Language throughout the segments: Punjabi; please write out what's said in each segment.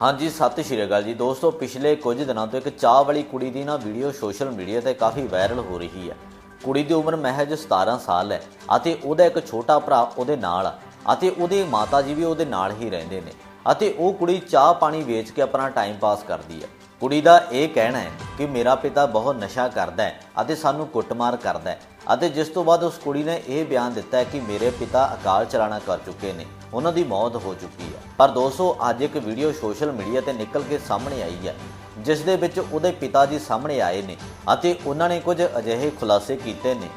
ਹਾਂਜੀ, ਸਤਿ ਸ਼੍ਰੀ ਅਕਾਲ ਜੀ। ਦੋਸਤੋ, ਪਿਛਲੇ ਕੁਝ ਦਿਨਾਂ ਤੋਂ ਇੱਕ ਚਾਹ ਵਾਲੀ ਕੁੜੀ ਦੀ ਨਾ ਵੀਡੀਓ ਸੋਸ਼ਲ ਮੀਡੀਆ ਤੇ ਕਾਫੀ ਵਾਇਰਲ ਹੋ ਰਹੀ ਹੈ। ਕੁੜੀ ਦੀ ਉਮਰ ਮਹਿਜ 17 ਸਾਲ ਹੈ ਅਤੇ ਉਹਦਾ ਇੱਕ ਛੋਟਾ ਭਰਾ ਉਹਦੇ ਨਾਲ ਆ ਅਤੇ ਉਹਦੇ ਮਾਤਾ ਜੀ ਵੀ ਉਹਦੇ ਨਾਲ ਹੀ ਰਹਿੰਦੇ ਨੇ ਅਤੇ ਉਹ ਕੁੜੀ ਚਾਹ ਪਾਣੀ ਵੇਚ ਕੇ ਆਪਣਾ ਟਾਈਮ ਪਾਸ ਕਰਦੀ ਹੈ। ਕੁੜੀ ਦਾ ਇਹ ਕਹਿਣਾ ਹੈ ਕਿ ਮੇਰਾ ਪਿਤਾ ਬਹੁਤ ਨਸ਼ਾ ਕਰਦਾ ਹੈ ਅਤੇ ਸਾਨੂੰ ਕੁੱਟਮਾਰ ਕਰਦਾ ਹੈ। ਅਤੇ ਜਿਸ ਤੋਂ ਬਾਅਦ ਉਸ ਕੁੜੀ ਨੇ ਇਹ ਬਿਆਨ ਦਿੱਤਾ ਹੈ ਕਿ ਮੇਰੇ ਪਿਤਾ ਅਕਾਲ ਚਲਾਣਾ ਕਰ ਚੁੱਕੇ ਨੇ। ਉਹਨਾਂ ਦੀ ਮੌਤ ਹੋ ਚੁੱਕੀ ਹੈ। ਪਰ ਦੋਸਤੋ, ਅੱਜ ਇੱਕ ਵੀਡੀਓ ਸੋਸ਼ਲ ਮੀਡੀਆ ਤੇ ਨਿਕਲ ਕੇ ਸਾਹਮਣੇ ਆਈ ਹੈ, ਜਿਸ ਦੇ ਵਿੱਚ ਉਹਦੇ ਪਿਤਾ ਜੀ ਸਾਹਮਣੇ ਆਏ ਨੇ ਅਤੇ ਉਹਨਾਂ ਨੇ ਕੁਝ ਅਜਿਹੇ ਖੁਲਾਸੇ ਕੀਤੇ ਨੇ,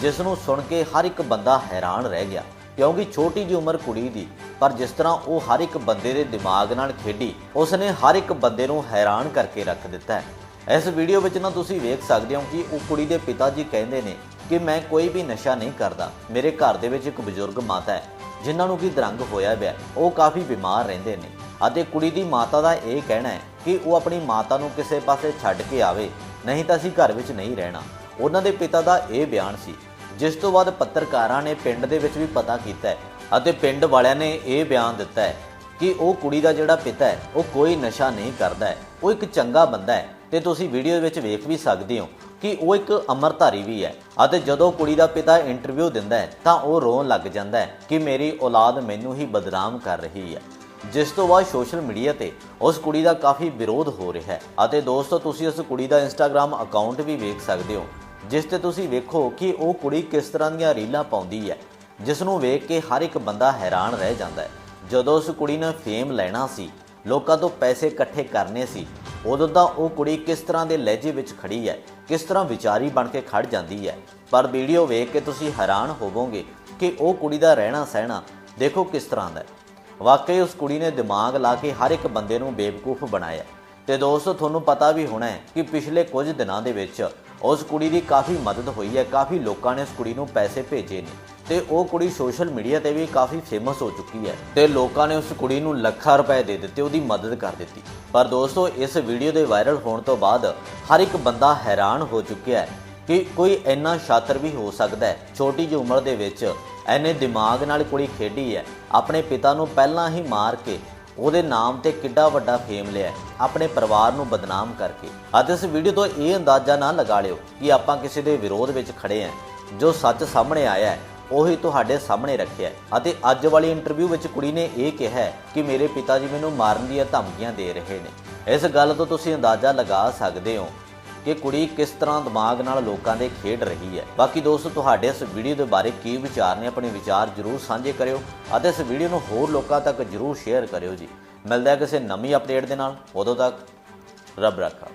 ਜਿਸ ਨੂੰ ਸੁਣ ਕੇ ਹਰ ਇੱਕ ਬੰਦਾ ਹੈਰਾਨ ਰਹਿ ਗਿਆ। ਕਿਉਂਕਿ ਛੋਟੀ ਜਿਹੀ ਉਮਰ ਕੁੜੀ ਦੀ, ਪਰ ਜਿਸ ਤਰ੍ਹਾਂ ਉਹ ਹਰ ਇੱਕ ਬੰਦੇ ਦੇ ਦਿਮਾਗ ਨਾਲ ਖੇਡੀ ਉਸ ਨੇ ਹਰ ਇੱਕ ਬੰਦੇ ਨੂੰ ਹੈਰਾਨ ਕਰਕੇ ਰੱਖ ਦਿੱਤਾ ਹੈ। ਇਸ ਵੀਡੀਓ ਵਿੱਚ ਨਾ ਤੁਸੀਂ ਵੇਖ ਸਕਦੇ ਹੋ ਕਿ ਉਹ ਕੁੜੀ ਦੇ ਪਿਤਾ ਜੀ ਕਹਿੰਦੇ ਨੇ ਕਿ ਮੈਂ ਕੋਈ ਵੀ ਨਸ਼ਾ ਨਹੀਂ ਕਰਦਾ। ਮੇਰੇ ਘਰ ਦੇ ਵਿੱਚ ਇੱਕ ਬਜ਼ੁਰਗ ਮਾਤਾ ਹੈ, ਜਿਨ੍ਹਾਂ ਨੂੰ ਕੀ ਦਰੰਗ ਹੋਇਆ ਪਿਆ ਉਹ ਕਾਫੀ ਬਿਮਾਰ ਰਹਿੰਦੇ ਨੇ ਅਤੇ ਕੁੜੀ ਦੀ ਮਾਤਾ ਦਾ ਇਹ ਕਹਿਣਾ ਹੈ ਕਿ ਉਹ ਆਪਣੀ ਮਾਤਾ ਨੂੰ ਕਿਸੇ ਪਾਸੇ ਛੱਡ ਕੇ ਆਵੇ, ਨਹੀਂ ਤਾਂ ਅਸੀਂ ਘਰ ਵਿੱਚ ਨਹੀਂ ਰਹਿਣਾ। ਉਹਨਾਂ ਦੇ ਪਿਤਾ ਦਾ ਇਹ ਬਿਆਨ ਸੀ, ਜਿਸ ਤੋਂ ਬਾਅਦ ਪੱਤਰਕਾਰਾਂ ਨੇ ਪਿੰਡ ਦੇ ਵਿੱਚ ਵੀ ਪਤਾ ਕੀਤਾ ਅਤੇ ਪਿੰਡ ਵਾਲਿਆਂ ਨੇ ਇਹ ਬਿਆਨ ਦਿੱਤਾ ਹੈ ਕਿ ਉਹ ਕੁੜੀ ਦਾ ਜਿਹੜਾ ਪਿਤਾ ਹੈ, ਉਹ ਕੋਈ ਨਸ਼ਾ ਨਹੀਂ ਕਰਦਾ ਹੈ। ਉਹ ਇੱਕ ਚੰਗਾ ਬੰਦਾ ਹੈ। ਤੇ ਤੁਸੀਂ ਵੀਡੀਓ ਵਿੱਚ ਵੇਖ ਵੀ ਸਕਦੇ ਹੋ ਕਿ ਉਹ ਇੱਕ ਅਮਰਧਾਰੀ ਵੀ ਹੈ ਅਤੇ ਜਦੋਂ ਕੁੜੀ ਦਾ ਪਿਤਾ ਇੰਟਰਵਿਊ ਦਿੰਦਾ ਹੈ, ਤਾਂ ਉਹ ਰੋਣ ਲੱਗ ਜਾਂਦਾ ਹੈ ਕਿ ਮੇਰੀ ਔਲਾਦ ਮੈਨੂੰ ਹੀ ਬਦਨਾਮ ਕਰ ਰਹੀ ਹੈ। ਜਿਸ ਤੋਂ ਬਾਅਦ ਸੋਸ਼ਲ ਮੀਡੀਆ ਤੇ ਉਸ ਕੁੜੀ ਦਾ ਕਾਫੀ ਵਿਰੋਧ ਹੋ ਰਿਹਾ ਹੈ ਅਤੇ ਦੋਸਤੋ, ਤੁਸੀਂ ਉਸ ਕੁੜੀ ਦਾ ਇੰਸਟਾਗ੍ਰam ਅਕਾਊਂਟ ਵੀ ਵੇਖ ਸਕਦੇ ਹੋ, ਜਿਸ ਤੇ ਤੁਸੀਂ ਵੇਖੋ ਕਿ ਉਹ ਕੁੜੀ ਕਿਸ ਤਰ੍ਹਾਂ ਦੀਆਂ ਰੀਲਾਂ ਪਾਉਂਦੀ ਹੈ ਜਿਸ ਨੂੰ ਵੇਖ ਕੇ ਹਰ ਇੱਕ ਬੰਦਾ ਹੈਰਾਨ ਰਹਿ ਜਾਂਦਾ ਹੈ। ਜਦੋਂ ਉਸ ਕੁੜੀ ਨੇ ਫੇਮ ਲੈਣਾ ਸੀ, ਲੋਕਾਂ ਤੋਂ ਪੈਸੇ ਇਕੱਠੇ ਕਰਨੇ ਸੀ ਉਦੋਂ ਤਾਂ ਉਹ ਕੁੜੀ ਕਿਸ ਤਰ੍ਹਾਂ ਦੇ ਲਹਿਜੇ ਵਿੱਚ ਖੜੀ ਹੈ, ਕਿਸ ਤਰ੍ਹਾਂ ਵਿਚਾਰੀ ਬਣ ਕੇ ਖੜ ਜਾਂਦੀ ਹੈ। ਪਰ ਵੀਡੀਓ ਵੇਖ ਕੇ ਤੁਸੀਂ ਹੈਰਾਨ ਹੋਵੋਗੇ ਕਿ ਉਹ ਕੁੜੀ ਦਾ ਰਹਿਣਾ ਸਹਿਣਾ ਦੇਖੋ ਕਿਸ ਤਰ੍ਹਾਂ ਦਾ ਹੈ। ਵਾਕਈ ਉਸ ਕੁੜੀ ਨੇ ਦਿਮਾਗ ਲਾ ਕੇ ਹਰ ਇੱਕ ਬੰਦੇ ਨੂੰ ਬੇਵਕੂਫ ਬਣਾਇਆ ਤੇ ਦੋਸਤੋ, ਤੁਹਾਨੂੰ ਪਤਾ ਵੀ ਹੋਣਾ ਹੈ ਕਿ ਪਿਛਲੇ ਕੁਝ ਦਿਨਾਂ ਦੇ ਵਿੱਚ ਉਸ ਕੁੜੀ ਦੀ ਕਾਫੀ ਮਦਦ ਹੋਈ ਹੈ, ਕਾਫੀ ਲੋਕਾਂ ਨੇ ਉਸ ਕੁੜੀ ਨੂੰ ਪੈਸੇ ਭੇਜੇ ਨੇ। ਤੇ ਉਹ ਕੁੜੀ ਸੋਸ਼ਲ ਮੀਡੀਆ ਤੇ ਵੀ ਕਾਫੀ ਫੇਮਸ ਹੋ ਚੁੱਕੀ ਹੈ ਤੇ ਲੋਕਾਂ ਨੇ ਉਸ ਕੁੜੀ ਨੂੰ ਲੱਖਾਂ ਰੁਪਏ ਦੇ ਦਿੱਤੇ, ਉਹਦੀ ਮਦਦ ਕਰ ਦਿੱਤੀ। ਪਰ ਦੋਸਤੋ, ਇਸ ਵੀਡੀਓ ਦੇ ਵਾਇਰਲ ਹੋਣ ਤੋਂ ਬਾਅਦ ਹਰ ਇੱਕ ਬੰਦਾ ਹੈਰਾਨ ਹੋ ਚੁੱਕਿਆ ਹੈ ਕਿ ਕੋਈ ਇੰਨਾ ਸ਼ਾਤਰ ਵੀ ਹੋ ਸਕਦਾ ਹੈ। ਛੋਟੀ ਜਿਹੀ ਉਮਰ ਦੇ ਵਿੱਚ ਐਨੇ ਦਿਮਾਗ ਨਾਲ ਕੁੜੀ ਖੇਡੀ ਹੈ। ਆਪਣੇ ਪਿਤਾ ਨੂੰ ਪਹਿਲਾਂ ਹੀ ਮਾਰ ਕੇ ਉਹਦੇ ਨਾਮ ਤੇ ਕਿੱਡਾ ਵੱਡਾ ਫੇਮ ਲਿਆ ਆਪਣੇ ਪਰਿਵਾਰ ਨੂੰ ਬਦਨਾਮ ਕਰਕੇ। ਅਤੇ ਇਸ ਵੀਡੀਓ ਤੋਂ ਇਹ ਅੰਦਾਜ਼ਾ ਨਾ ਲਗਾ ਲਿਓ ਕਿ ਆਪਾਂ ਕਿਸੇ ਦੇ ਵਿਰੋਧ ਵਿੱਚ ਖੜੇ ਹਾਂ, ਜੋ ਸੱਚ ਸਾਹਮਣੇ ਆਇਆ ਹੈ। ਉਹੀ ਤੁਹਾਡੇ ਸਾਹਮਣੇ ਰੱਖਿਆ ਅਤੇ ਅੱਜ ਵਾਲੀ ਇੰਟਰਵਿਊ ਵਿੱਚ ਕੁੜੀ ਨੇ ਇਹ ਕਿਹਾ ਕਿ ਮੇਰੇ ਪਿਤਾ ਜੀ ਮੈਨੂੰ ਮਾਰਨ ਦੀਆਂ ਧਮਕੀਆਂ ਦੇ ਰਹੇ ਨੇ। ਇਸ ਗੱਲ ਤੋਂ ਤੁਸੀਂ ਅੰਦਾਜ਼ਾ ਲਗਾ ਸਕਦੇ ਹੋ ਕਿ ਕੁੜੀ ਕਿਸ ਤਰ੍ਹਾਂ ਦਿਮਾਗ ਨਾਲ ਲੋਕਾਂ ਦੇ ਖੇਡ ਰਹੀ ਹੈ। ਬਾਕੀ ਦੋਸਤੋ, ਤੁਹਾਡੇ ਇਸ ਵੀਡੀਓ ਦੇ ਬਾਰੇ ਕੀ ਵਿਚਾਰ ਨੇ, ਆਪਣੇ ਵਿਚਾਰ ਜਰੂਰ ਸਾਂਝੇ ਕਰਿਓ ਅਤੇ ਇਸ ਵੀਡੀਓ ਨੂੰ ਹੋਰ ਲੋਕਾਂ ਤੱਕ ਜਰੂਰ ਸ਼ੇਅਰ ਕਰਿਓ ਜੀ। ਮਿਲਦਾ ਹੈ ਕਿਸੇ ਨਵੀਂ ਅਪਡੇਟ ਦੇ ਨਾਲ। ਉਦੋਂ ਤੱਕ ਰੱਬ ਰੱਖਾ।